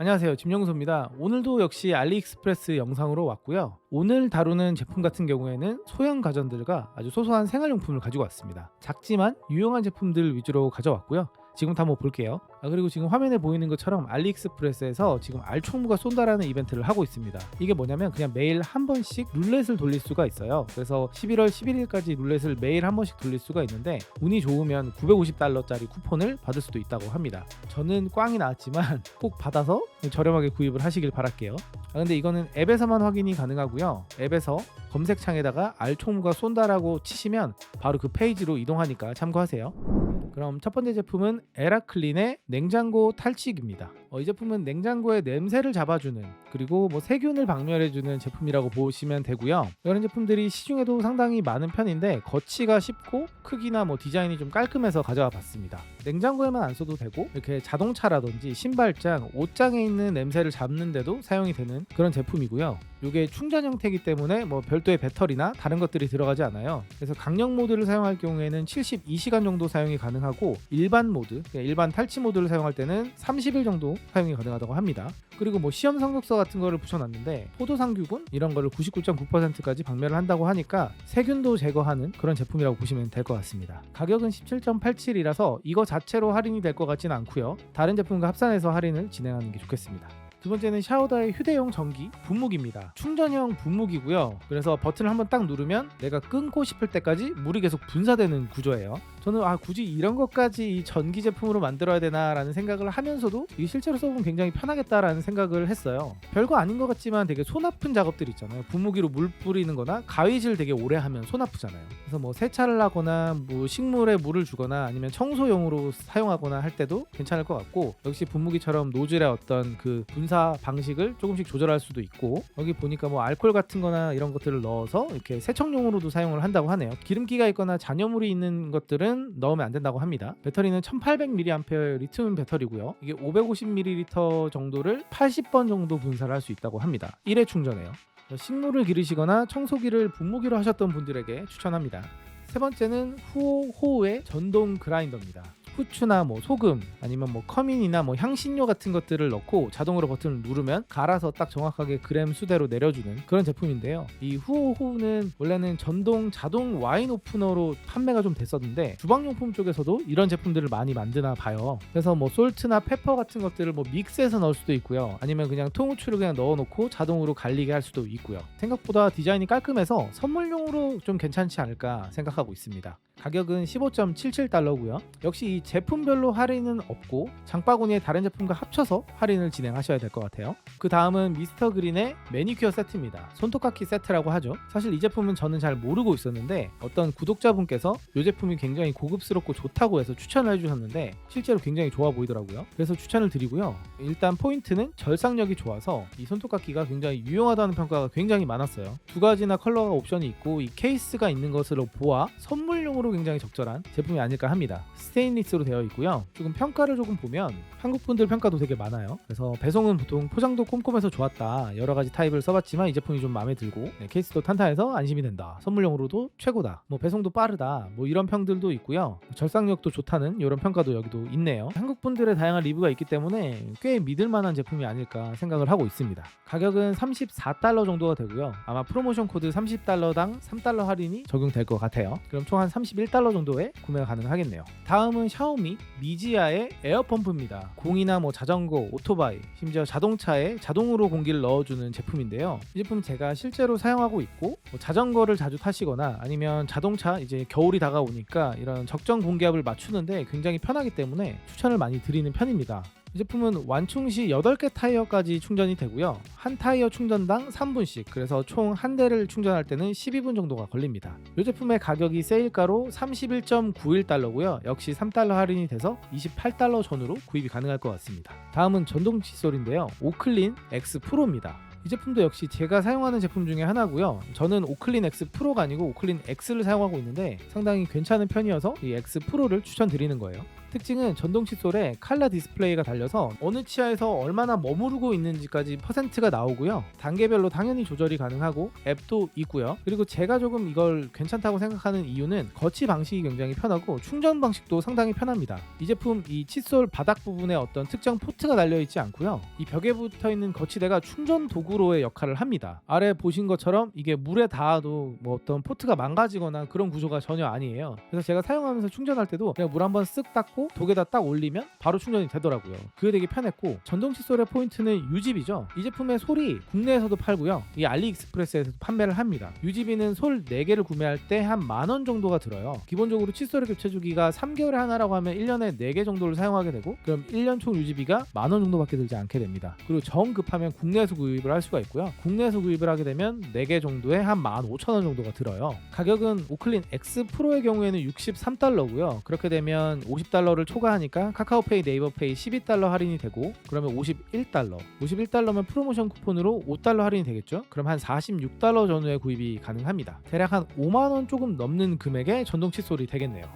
안녕하세요. 김영수입니다. 오늘도 역시 알리익스프레스 영상으로 왔고요. 오늘 다루는 제품 같은 경우에는 소형 가전들과 아주 소소한 생활용품을 가지고 왔습니다. 작지만 유용한 제품들 위주로 가져왔고요. 지금부터 한번 볼게요. 아, 그리고 지금 화면에 보이는 것처럼 알리익스프레스에서 지금 알총무가 쏜다라는 이벤트를 하고 있습니다. 이게 뭐냐면 그냥 매일 한 번씩 룰렛을 돌릴 수가 있어요. 그래서 11월 11일까지 룰렛을 매일 한 번씩 돌릴 수가 있는데 운이 좋으면 950달러짜리 쿠폰을 받을 수도 있다고 합니다. 저는 꽝이 나왔지만 꼭 받아서 저렴하게 구입을 하시길 바랄게요. 아, 근데 이거는 앱에서만 확인이 가능하고요. 앱에서 검색창에다가 알총무가 쏜다라고 치시면 바로 그 페이지로 이동하니까 참고하세요. 그럼 첫 번째 제품은 에라클린의 냉장고 탈취기입니다. 어, 이 제품은 냉장고의 냄새를 잡아주는 그리고 뭐 세균을 박멸해주는 제품이라고 보시면 되고요. 이런 제품들이 시중에도 상당히 많은 편인데 거치가 쉽고 크기나 뭐 디자인이 좀 깔끔해서 가져와 봤습니다. 냉장고에만 안 써도 되고 이렇게 자동차라든지 신발장, 옷장에 있는 냄새를 잡는데도 사용이 되는 그런 제품이고요. 이게 충전 형태이기 때문에 뭐 별도의 배터리나 다른 것들이 들어가지 않아요. 그래서 강력 모드를 사용할 경우에는 72시간 정도 사용이 가능하고 일반 모드, 그러니까 일반 탈취 모드를 사용할 때는 30일 정도 사용이 가능하다고 합니다. 그리고 뭐 시험 성적서 같은 거를 붙여놨는데 포도상규군 이런 거를 99.9%까지 박멸을 한다고 하니까 세균도 제거하는 그런 제품이라고 보시면 될 것 같습니다. 가격은 17.87이라서 이거 자체로 할인이 될 것 같지는 않고요. 다른 제품과 합산해서 할인을 진행하는 게 좋겠습니다. 두 번째는 샤오다의 휴대용 전기 분무기입니다. 충전형 분무기고요. 그래서 버튼을 한번 딱 누르면 내가 끊고 싶을 때까지 물이 계속 분사되는 구조예요. 저는 아 굳이 이런 것까지 이 전기 제품으로 만들어야 되나라는 생각을 하면서도 이게 실제로 써보면 굉장히 편하겠다라는 생각을 했어요. 별거 아닌 것 같지만 되게 손 아픈 작업들 있잖아요. 분무기로 물 뿌리는 거나 가위질 되게 오래 하면 손 아프잖아요. 그래서 뭐 세차를 하거나 뭐 식물에 물을 주거나 아니면 청소용으로 사용하거나 할 때도 괜찮을 것 같고 역시 분무기처럼 노즐의 어떤 그 분사 방식을 조금씩 조절할 수도 있고 여기 보니까 뭐 알코올 같은 거나 이런 것들을 넣어서 이렇게 세척용으로도 사용을 한다고 하네요. 기름기가 있거나 잔여물이 있는 것들은 넣으면 안 된다고 합니다. 배터리는 1800mAh 리튬 배터리고요. 이게 550ml 정도를 80번 정도 분사를 할 수 있다고 합니다. 1회 충전해요. 식물을 기르시거나 청소기를 분무기로 하셨던 분들에게 추천합니다. 세 번째는 후오 호우의 전동 그라인더입니다. 후추나 뭐 소금 아니면 뭐 커민이나 뭐 향신료 같은 것들을 넣고 자동으로 버튼을 누르면 갈아서 딱 정확하게 그램 수대로 내려주는 그런 제품인데요. 이 후오호우는 원래는 전동 자동 와인 오프너로 판매가 좀 됐었는데 주방용품 쪽에서도 이런 제품들을 많이 만드나 봐요. 그래서 뭐 솔트나 페퍼 같은 것들을 뭐 믹스해서 넣을 수도 있고요. 아니면 그냥 통후추를 그냥 넣어놓고 자동으로 갈리게 할 수도 있고요. 생각보다 디자인이 깔끔해서 선물용으로 좀 괜찮지 않을까 생각하고 있습니다. 가격은 15.77달러고요. 역시 이 제품별로 할인은 없고 장바구니의 다른 제품과 합쳐서 할인을 진행하셔야 될 것 같아요. 그 다음은 미스터 그린의 매니큐어 세트입니다. 손톱깎이 세트라고 하죠. 사실 이 제품은 저는 잘 모르고 있었는데 어떤 구독자분께서 이 제품이 굉장히 고급스럽고 좋다고 해서 추천을 해주셨는데 실제로 굉장히 좋아 보이더라고요. 그래서 추천을 드리고요. 일단 포인트는 절삭력이 좋아서 이 손톱깎이가 굉장히 유용하다는 평가가 굉장히 많았어요. 두 가지나 컬러가 옵션이 있고 이 케이스가 있는 것으로 보아 선물용으로 굉장히 적절한 제품이 아닐까 합니다. 스테인리 스로 되어 있고요. 조금 평가를 조금 보면 한국 분들 평가도 되게 많아요. 그래서 배송은 보통 포장도 꼼꼼해서 좋았다. 여러 가지 타입을 써봤지만 이 제품이 좀 마음에 들고 네, 케이스도 탄탄해서 안심이 된다. 선물용으로도 최고다. 뭐 배송도 빠르다. 뭐 이런 평들도 있고요. 절삭력도 좋다는 이런 평가도 여기도 있네요. 한국 분들의 다양한 리뷰가 있기 때문에 꽤 믿을 만한 제품이 아닐까 생각을 하고 있습니다. 가격은 34달러 정도가 되고요. 아마 프로모션 코드 30달러당 3달러 할인이 적용될 것 같아요. 그럼 총 한 31달러 정도에 구매가 가능하겠네요. 다음은 샤오미 미지아의 에어펌프입니다. 공이나 뭐 자전거, 오토바이, 심지어 자동차에 자동으로 공기를 넣어주는 제품인데요. 이 제품 제가 실제로 사용하고 있고 뭐 자전거를 자주 타시거나 아니면 자동차 이제 겨울이 다가오니까 이런 적정 공기압을 맞추는데 굉장히 편하기 때문에 추천을 많이 드리는 편입니다. 이 제품은 완충 시 8개 타이어까지 충전이 되고요. 한 타이어 충전당 3분씩. 그래서 총 한 대를 충전할 때는 12분 정도가 걸립니다. 이 제품의 가격이 세일가로 31.91달러고요. 역시 3달러 할인이 돼서 28달러 전후로 구입이 가능할 것 같습니다. 다음은 전동 칫솔인데요. 오클린 X 프로입니다. 이 제품도 역시 제가 사용하는 제품 중에 하나고요. 저는 오클린 X 프로가 아니고 오클린 X를 사용하고 있는데 상당히 괜찮은 편이어서 이 X 프로를 추천드리는 거예요. 특징은 전동 칫솔에 칼라 디스플레이가 달려서 어느 치아에서 얼마나 머무르고 있는지까지 퍼센트가 나오고요. 단계별로 당연히 조절이 가능하고 앱도 있고요. 그리고 제가 조금 이걸 괜찮다고 생각하는 이유는 거치 방식이 굉장히 편하고 충전 방식도 상당히 편합니다. 이 제품 이 칫솔 바닥 부분에 어떤 특정 포트가 달려 있지 않고요. 이 벽에 붙어 있는 거치대가 충전 도구로의 역할을 합니다. 아래 보신 것처럼 이게 물에 닿아도 뭐 어떤 포트가 망가지거나 그런 구조가 전혀 아니에요. 그래서 제가 사용하면서 충전할 때도 그냥 물 한번 쓱 닦고 독에다 딱 올리면 바로 충전이 되더라고요. 그게 되게 편했고 전동 칫솔의 포인트는 유집이죠. 이 제품의 솔이 국내에서도 팔고요. 이 알리익스프레스에서도 판매를 합니다. 유집이는 솔 4개를 구매할 때 한 만 원 정도가 들어요. 기본적으로 칫솔의 교체 주기가 3개월에 하나라고 하면 1년에 4개 정도를 사용하게 되고 그럼 1년 총 유지비가 만 원 정도밖에 들지 않게 됩니다. 그리고 정 급하면 국내에서 구입을 할 수가 있고요. 국내에서 구입을 하게 되면 4개 정도에 한 15,000원 정도가 들어요. 가격은 오클린 X 프로의 경우에는 63달러고요. 그렇게 되면 50달러 를 초과하니까 카카오페이, 네이버페이 12달러 할인이 되고 그러면 51달러. 51달러면 프로모션 쿠폰으로 5달러 할인이 되겠죠? 그럼 한 46달러 전후에 구입이 가능합니다. 대략 한 5만 원 조금 넘는 금액의 전동 칫솔이 되겠네요.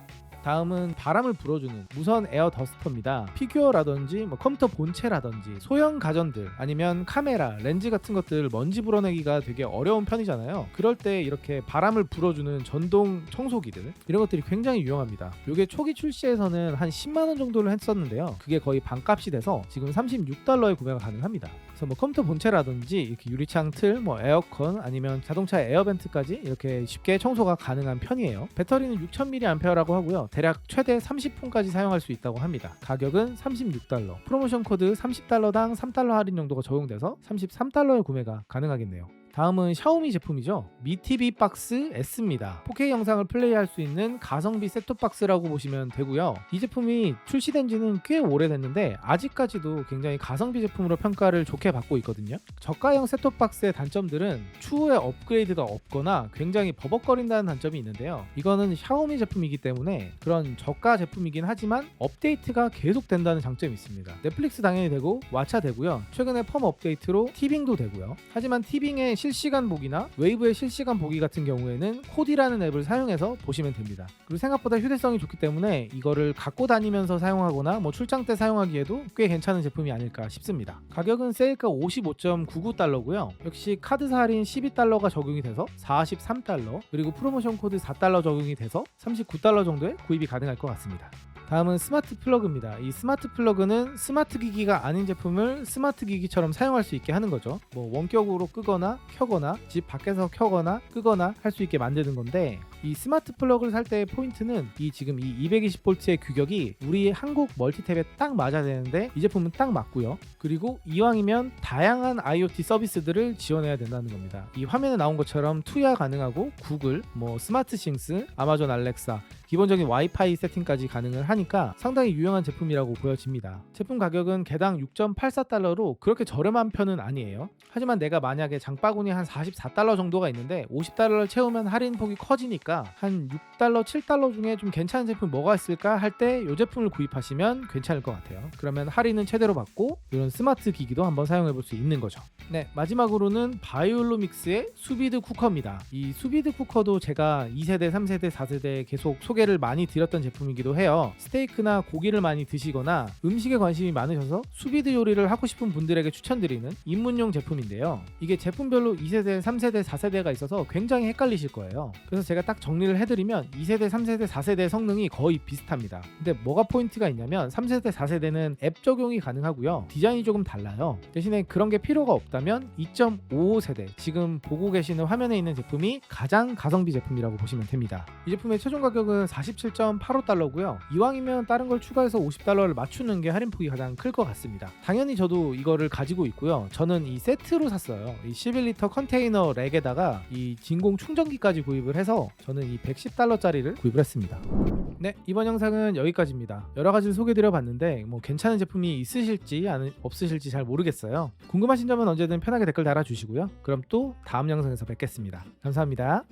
다음은 바람을 불어주는 무선 에어 더스터입니다. 피규어라든지 뭐 컴퓨터 본체라든지 소형 가전들 아니면 카메라, 렌즈 같은 것들 먼지 불어내기가 되게 어려운 편이잖아요. 그럴 때 이렇게 바람을 불어주는 전동 청소기들 이런 것들이 굉장히 유용합니다. 이게 초기 출시에서는 한 10만 원 정도를 했었는데요. 그게 거의 반값이 돼서 지금 36달러에 구매가 가능합니다. 그래서 뭐 컴퓨터 본체라든지 이렇게 유리창 틀, 뭐 에어컨 아니면 자동차 에어벤트까지 이렇게 쉽게 청소가 가능한 편이에요. 배터리는 6000mAh라고 하고요. 대략 최대 30분까지 사용할 수 있다고 합니다. 가격은 36달러. 프로모션 코드 30달러당 3달러 할인 정도가 적용돼서 33달러에 구매가 가능하겠네요. 다음은 샤오미 제품이죠. 미티비 박스 S입니다. 4K 영상을 플레이할 수 있는 가성비 셋톱 박스라고 보시면 되고요. 이 제품이 출시된 지는 꽤 오래됐는데 아직까지도 굉장히 가성비 제품으로 평가를 좋게 받고 있거든요. 저가형 셋톱 박스의 단점들은 추후에 업그레이드가 없거나 굉장히 버벅거린다는 단점이 있는데요. 이거는 샤오미 제품이기 때문에 그런 저가 제품이긴 하지만 업데이트가 계속 된다는 장점이 있습니다. 넷플릭스 당연히 되고 왓챠 되고요. 최근에 펌 업데이트로 티빙도 되고요. 하지만 티빙의 실시간 보기나 웨이브의 실시간 보기 같은 경우에는 코디라는 앱을 사용해서 보시면 됩니다. 그리고 생각보다 휴대성이 좋기 때문에 이거를 갖고 다니면서 사용하거나 뭐 출장 때 사용하기에도 꽤 괜찮은 제품이 아닐까 싶습니다. 가격은 세일가 55.99달러고요. 역시 카드사 할인 12달러가 적용이 돼서 43달러 그리고 프로모션 코드 4달러 적용이 돼서 39달러 정도에 구입이 가능할 것 같습니다. 다음은 스마트 플러그입니다. 이 스마트 플러그는 스마트 기기가 아닌 제품을 스마트 기기처럼 사용할 수 있게 하는 거죠. 뭐 원격으로 끄거나 켜거나 집 밖에서 켜거나 끄거나 할 수 있게 만드는 건데 이 스마트 플러그를 살 때의 포인트는 이 지금 이 220V의 규격이 우리 한국 멀티탭에 딱 맞아야 되는데 이 제품은 딱 맞고요. 그리고 이왕이면 다양한 IoT 서비스들을 지원해야 된다는 겁니다. 이 화면에 나온 것처럼 투야 가능하고 구글, 뭐 스마트 싱스, 아마존 알렉사 기본적인 와이파이 세팅까지 가능을 하니까 상당히 유용한 제품이라고 보여집니다. 제품 가격은 개당 6.84달러로 그렇게 저렴한 편은 아니에요. 하지만 내가 만약에 장바구니 한 44달러 정도가 있는데 50달러를 채우면 할인 폭이 커지니까 한 6달러, 7달러 중에 좀 괜찮은 제품 뭐가 있을까 할 때 이 제품을 구입하시면 괜찮을 것 같아요. 그러면 할인은 최대로 받고 이런 스마트 기기도 한번 사용해 볼 수 있는 거죠. 네, 마지막으로는 바이올로믹스의 수비드 쿠커입니다. 이 수비드 쿠커도 제가 2세대, 3세대, 4세대 계속 소개 를 많이 드렸던 제품이기도 해요. 스테이크나 고기를 많이 드시거나 음식에 관심이 많으셔서 수비드 요리를 하고 싶은 분들에게 추천드리는 입문용 제품인데요. 이게 제품별로 2세대, 3세대, 4세대가 있어서 굉장히 헷갈리실 거예요. 그래서 제가 딱 정리를 해드리면 2세대, 3세대, 4세대 성능이 거의 비슷합니다. 근데 뭐가 포인트가 있냐면 3세대, 4세대는 앱 적용이 가능하고요. 디자인이 조금 달라요. 대신에 그런 게 필요가 없다면 2.55세대 지금 보고 계시는 화면에 있는 제품이 가장 가성비 제품이라고 보시면 됩니다. 이 제품의 최종 가격은 47.85달러고요. 이왕이면 다른 걸 추가해서 50달러를 맞추는 게 할인폭이 가장 클 것 같습니다. 당연히 저도 이거를 가지고 있고요. 저는 이 세트로 샀어요. 이 11리터 컨테이너 렉에다가 이 진공 충전기까지 구입을 해서 저는 이 110달러짜리를 구입을 했습니다. 네, 이번 영상은 여기까지입니다. 여러 가지를 소개드려 봤는데 뭐 괜찮은 제품이 있으실지 없으실지 잘 모르겠어요. 궁금하신 점은 언제든 편하게 댓글 달아주시고요. 그럼 또 다음 영상에서 뵙겠습니다. 감사합니다.